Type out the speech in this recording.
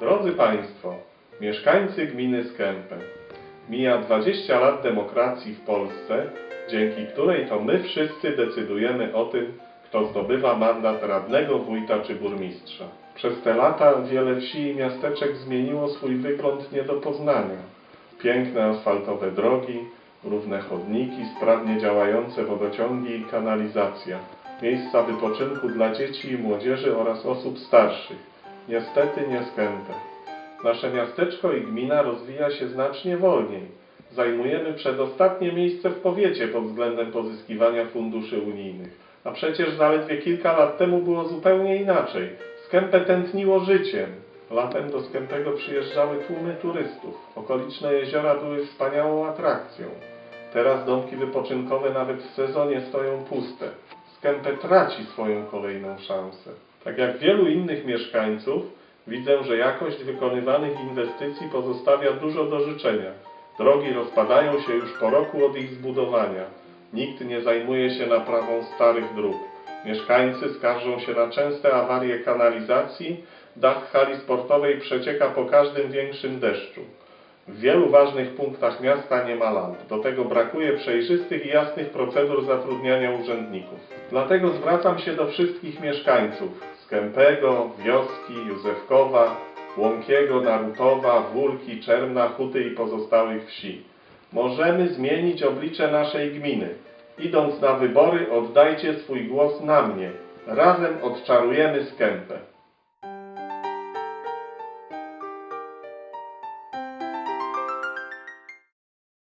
Drodzy Państwo, mieszkańcy gminy Skępę, mija 20 lat demokracji w Polsce, dzięki której to my wszyscy decydujemy o tym, kto zdobywa mandat radnego, wójta czy burmistrza. Przez te lata wiele wsi i miasteczek zmieniło swój wygląd nie do poznania. Piękne asfaltowe drogi, równe chodniki, sprawnie działające wodociągi i kanalizacja, miejsca wypoczynku dla dzieci i młodzieży oraz osób starszych. Niestety nie skępę. Nasze miasteczko i gmina rozwija się znacznie wolniej. Zajmujemy przedostatnie miejsce w powiecie pod względem pozyskiwania funduszy unijnych. A przecież zaledwie kilka lat temu było zupełnie inaczej. Skępę tętniło życiem. Latem do Skępego przyjeżdżały tłumy turystów. Okoliczne jeziora były wspaniałą atrakcją. Teraz domki wypoczynkowe nawet w sezonie stoją puste. Skępę traci swoją kolejną szansę. Tak jak wielu innych mieszkańców, widzę, że jakość wykonywanych inwestycji pozostawia dużo do życzenia. Drogi rozpadają się już po roku od ich zbudowania. Nikt nie zajmuje się naprawą starych dróg. Mieszkańcy skarżą się na częste awarie kanalizacji, dach hali sportowej przecieka po każdym większym deszczu. W wielu ważnych punktach miasta nie ma lamp. Do tego brakuje przejrzystych i jasnych procedur zatrudniania urzędników. Dlatego zwracam się do wszystkich mieszkańców Skępego, Wioski, Józefkowa, Łąkiego, Narutowa, Wólki, Czerna, Huty i pozostałych wsi. Możemy zmienić oblicze naszej gminy. Idąc na wybory, oddajcie swój głos na mnie. Razem odczarujemy Skępę.